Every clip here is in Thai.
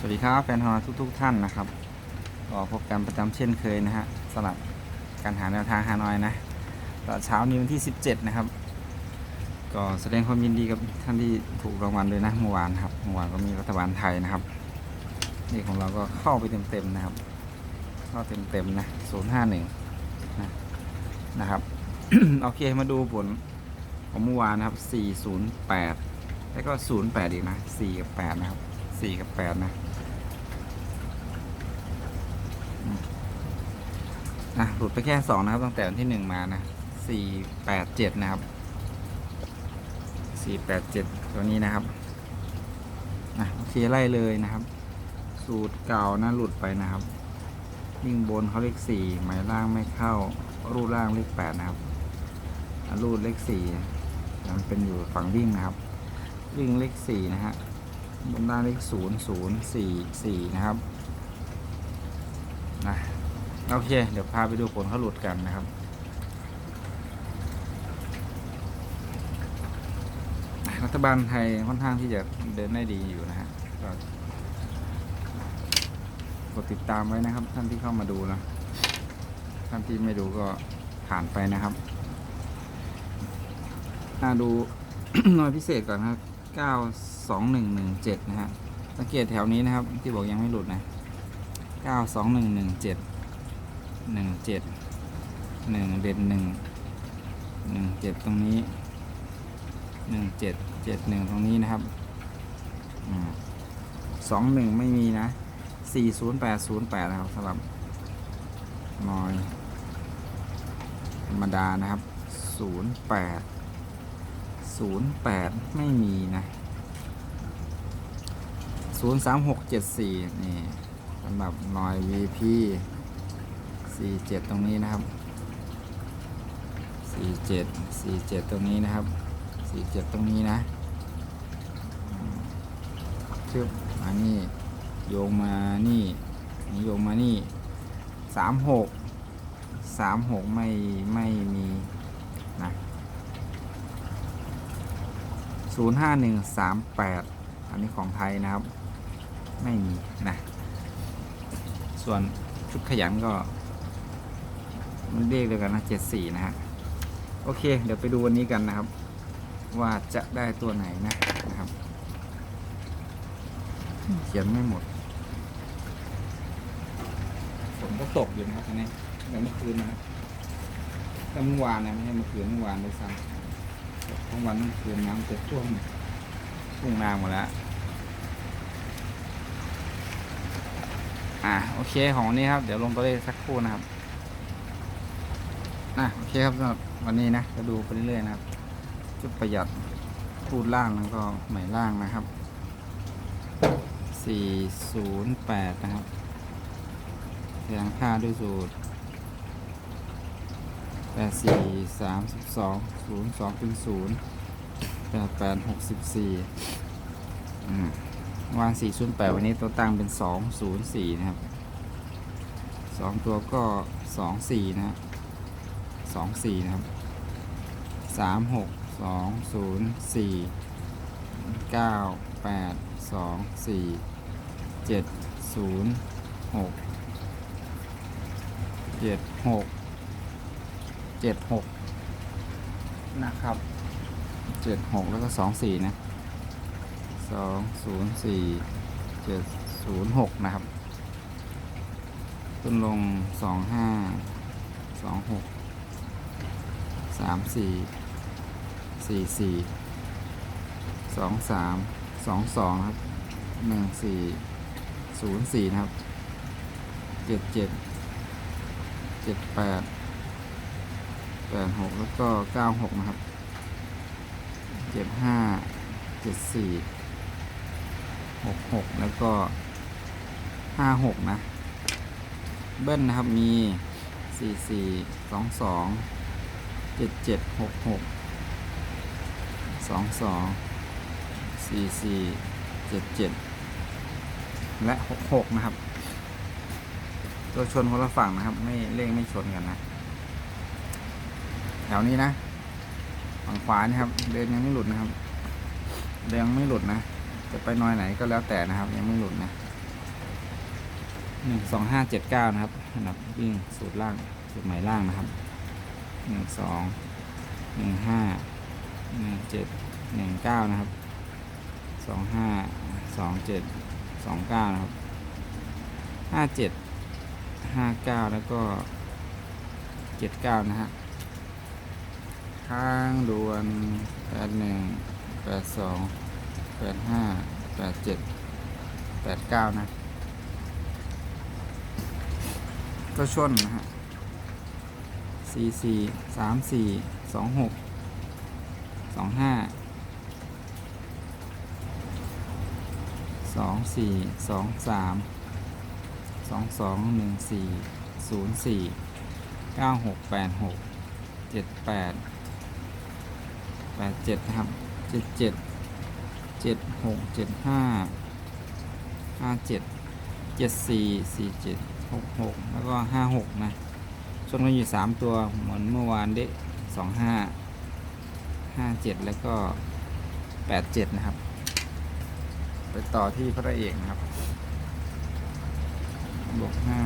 สวัสดีครับแฟนฮอทุกทุกท่านนะครับก็พบกันประจำเช่นเคยนะฮะสำหรับการหาแนวทางฮานอยนะตอนเช้านี้วันที่ 17 นะครับ ก็แสดงความยินดีกับท่านที่ถูกรางวัลเลยนะเมื่อวานครับเมื่อวานก็มีรัฐบาลไทยนะครับนี่ของเราก็เข้าไปเต็มๆนะครับ เข้าเต็มๆนะ051นะนะครับโอเคมาดูผลของเมื่อวานนะครับ 408 แล้วก็ 08 อีกนะ 4 กับ 8 นะครับ 4 กับ 8 นะอืม อะหลุดไปแค่2นะครับ ตั้งแต่วันที่1มานะ4 8 7นะครับ4 8 7ตัวนี้นะครับอะโอเคไล่เลยนะครับ สูตรเก่านะหลุดไปนะครับวิ่งบนเขาเลข4หมายล่างไม่เข้า รูดล่างเลข8นะครับรูดเลข4มันเป็นอยู่ฝั่งวิ่งนะครับ วิ่งเลขสี่นะฮะบนด้านเลขศูนย์ศูนย์สี่สี่นะครับนะ โอเค เดี๋ยวพาไปดูผลเขาหลุดกันนะครับ รัฐบาลไทยค่อนข้างที่จะเดินได้ดีอยู่นะฮะก็กดติดตามไว้นะครับ ท่านที่เข้ามาดูนะท่านที่ไม่ดูก็ผ่านไปนะครับมาดูหน่วยพิเศษก่อนนะครับ 92117 นะฮะสังเกตแถวนี้นะครับ ที่บอกยังไม่หลุดนะ 92117 หนึ่งเจ็ดหนึ่งเด็ดหนึ่งหนึ่งเจ็ดตรงนี้หนึ่งเจ็ดเจ็ดหนึ่งตรงนี้นะครับสองหนึ่งไม่มีนะสี่ศูนย์แปดศูนย์แปดนะครับสำหรับนอย ธรรมดานะครับศูนย์แปดศูนย์แปดไม่มีนะศูนย์สามหกเจ็ดสี่นี่สำหรับนอย VP สี่เจ็ดตรงนี้นะครับสี่เจ็ดสี่เจ็ดตรงนี้นะครับสี่เจ็ดตรงนี้นะอืมชึบมานี่โยงมานี่นี่โยงมานี่สามหกสามหกไม่ไม่มีนะ05138อันนี้ของไทยนะครับ ไม่มีนะ ส่วนชุดขยันก็ มันเลขเดียวกันนะ74นะฮะโอเค เดี๋ยวไปดูวันนี้กันนะครับ ว่าจะได้ตัวไหนนะนะครับ เขียนไม่หมดฝนก็ตกอยู่นะครับตอนนี้แต่เมื่อคืนนะครับแต่เมื่อวานนะไม่ใช่เมื่อคืนเมื่อวานด้วยซ้ำทั้งวันทั้งคืนน้ำจะท่วมทุ่งนาหมดแล้วอะโอเคของวันนี้ครับ เดี๋ยวลงตัวเลขสักครู่นะครับ อะโอเคครับสำหรับวันนี้นะก็ดูไปเรื่อยๆนะครับ จุดประหยัดพูดล่างแล้วก็ใหม่ล่างนะครับ 408 นะครับแทงค่าด้วยสูตรแปดสี่สามสิบสองศูนย์สองเป็นศูนย์แปดแปดหกสิบสี่วางสี่ศูนย์แปดวันนี้ตัวตั้งเป็นสองศูนย์สี่นะครับสองตัวก็สองสี่นะครับ สองสี่นะครับสามหกสองศูนย์สี่เก้าแปดสองสี่เจ็ดศูนย์หกเจ็ดหกเจ็ดหกนะครับเจ็ดหกแล้วก็สองสี่นะสองศูนย์สี่เจ็ดศูนย์หกนะครับต้นลงสองห้า สามสี่สี่สี่สองสามสองสองครับหนึ่งสี่ศูนย์สี่นะครับเจ็ดเจ็ดเจ็ดแปดแปดหกแล้วก็เก้าหกนะครับเจ็ดห้าเจ็ดสี่หกหกแล้วก็ห้าหกนะ เบิ้ลนะครับมีสี่สี่สองสอง เจ็ดเจ็ดหกหกสองสองสี่สี่เจ็ดเจ็ดและหกหกนะครับ ตัวชนคนละฝั่งนะครับ ไม่เลขไม่ชนกันนะ แถวนี้นะฝั่งขวานี่ครับ เดินยังไม่หลุดนะครับ เดินยังไม่หลุดนะ จะไปน้อยไหนก็แล้วแต่นะครับ ยังไม่หลุดนะหนึ่งสองห้าเจ็ดเก้านะครับอันดับวิ่งสูตรล่างสูตรใหม่ล่างนะครับ หนึ่งสองหนึ่งห้าหนึ่งเจ็ดหนึ่งเก้านะครับสองห้าสองเจ็ดสองเก้านะครับห้าเจ็ดห้าเก้าแล้วก็เจ็ดเก้านะฮะทางด่วนแปดหนึ่งแปดสองแปดห้าแปดเจ็ดแปดเก้านะ ก็ชนนะฮะ สี่สี่สามสี่สองหกสองห้าสองสี่สองสามสองสองหนึ่งสี่ศูนย์สี่เก้าหกแปดหกเจ็ดแปดแปดเจ็ดนะครับเจ็ดเจ็ดเจ็ดหกเจ็ดห้าห้าเจ็ดเจ็ดสี่สี่เจ็ดหกหกแล้วก็ห้าหกนะ ชนกันอยู่สามตัวเหมือนเมื่อวานเด้สองห้าห้าเจ็ดแล้วก็แปดเจ็ดนะครับ ไปต่อที่พระเอกนะครับ บวกห้า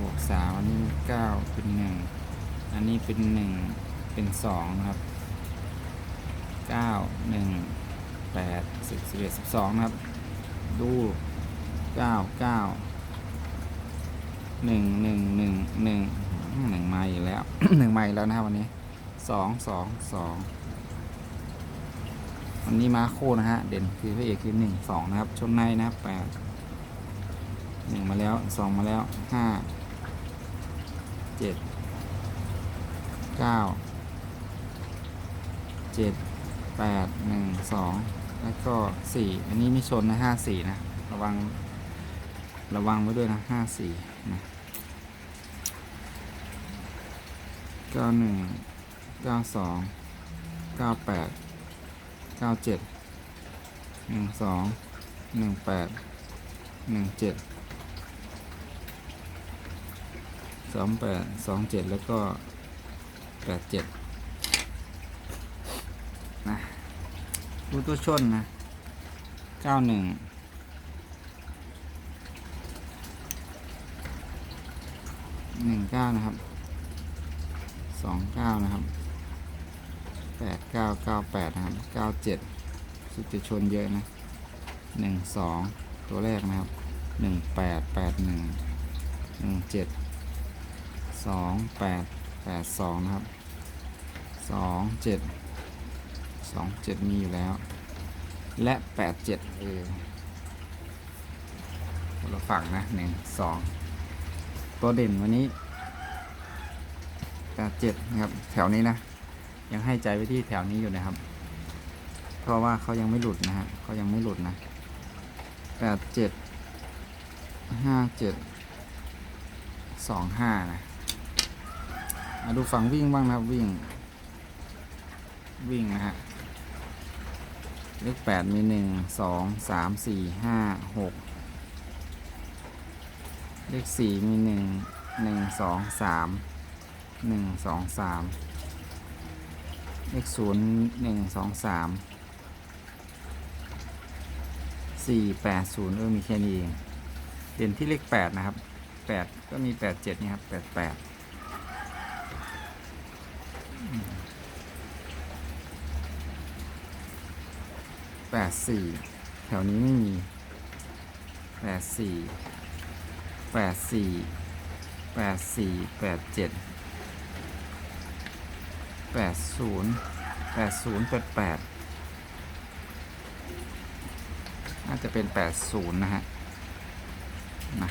บวกสามอันนี้เก้าเป็นหนึ่งอันนี้เป็นหนึ่งเป็นสองนะครับเก้าหนึ่งแปดสิบสิบเอ็ดสิบสองนะครับ ดูเก้าเก้าหนึ่งหนึ่งหนึ่งหนึ่ง หนึ่งไมาอีกแล้ว หนึ่งไมาอีกแล้วนะครับวันนี้สองสองสองวันนี้มาโคนะฮะ เด่นคือพระเอกคือหนึ่งสองนะครับ ชนในนะครับแปดหนึ่งมาแล้วสองมาแล้วห้าเจ็ดเก้าเจ็ดแปดหนึ่งสองแล้วก็สี่อันนี้ไม่ชนนะห้าสี่นะ ระวัง ระวังไว้ด้วยนะห้าสี่นะ เก้าหนึ่งเก้าสองเก้าแปดเก้าเจ็ดหนึ่งสองหนึ่งแปดหนึ่งเจ็ดสองแปดสองเจ็ดแล้วก็แปดเจ็ดนะรูตัวชนนะเก้าหนึ่งหนึ่งเก้านะครับ สองเก้านะครับแปดเก้าเก้าแปดนะครับเก้าเจ็ดสุดจะชนเยอะนะหนึ่งสองตัวแรกนะครับหนึ่งแปดแปดหนึ่งหนึ่งเจ็ดสองแปดแปดสองนะครับสองเจ็ดสองเจ็ดมีอยู่แล้ว และแปดเจ็ดเออคนละฝั่งนะหนึ่งสองตัวเด่นวันนี้ เจ็ดนะครับ แถวนี้นะ ยังให้ใจไว้ที่แถวนี้อยู่นะครับ เพราะว่าเขายังไม่หลุดนะฮะเขายังไม่หลุดนะแปดเจ็ดห้าเจ็ดสองห้านะมาดูฝั่งวิ่งบ้างนะครับวิ่ง วิ่งนะฮะเลขแปดมีหนึ่งสองสามสี่ห้าหกเลขสี่มีหนึ่งหนึ่งสองสาม หนึ่งสองสามเลขศูนย์หนึ่งสองสามสี่แปดศูนย์เออมีแค่นี้เองเด่นที่เลขแปดนะครับแปดก็มีแปดเจ็ดนี่ครับแปดแปดแปดสี่แถวนี้ไม่มีแปดสี่แปดสี่แปดสี่แปดเจ็ด แปดศูนย์แปดศูนย์แปดแปดน่าจะเป็นแปดศูนย์นะฮะนะ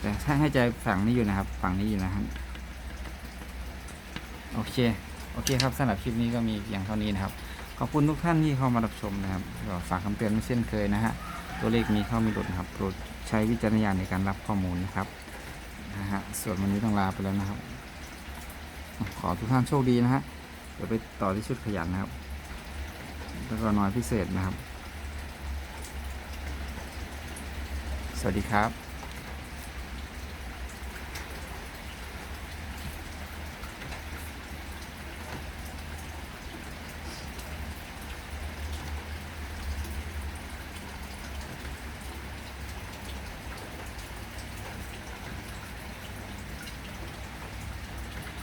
แต่ถ้าให้ใจฝั่งนี้อยู่นะครับ ฝั่งนี้อยู่นะครับโอเค โอเคครับสำหรับคลิปนี้ก็มีเพียงเท่านี้นะครับ ขอบคุณทุกท่านที่เข้ามารับชมนะครับก็ฝากคำเตือนไม่เช่นเคยนะฮะ ตัวเลขมีเข้ามีหลุดนะครับโปรดใช้วิจารณญาณในการรับข้อมูลนะครับนะฮะส่วนวันนี้ต้องลาไปแล้วนะครับ ขอทุกท่านโชคดีนะฮะ เดี๋ยวไปต่อที่ชุดขยันนะครับ แล้วก็น้อยพิเศษนะครับ สวัสดีครับ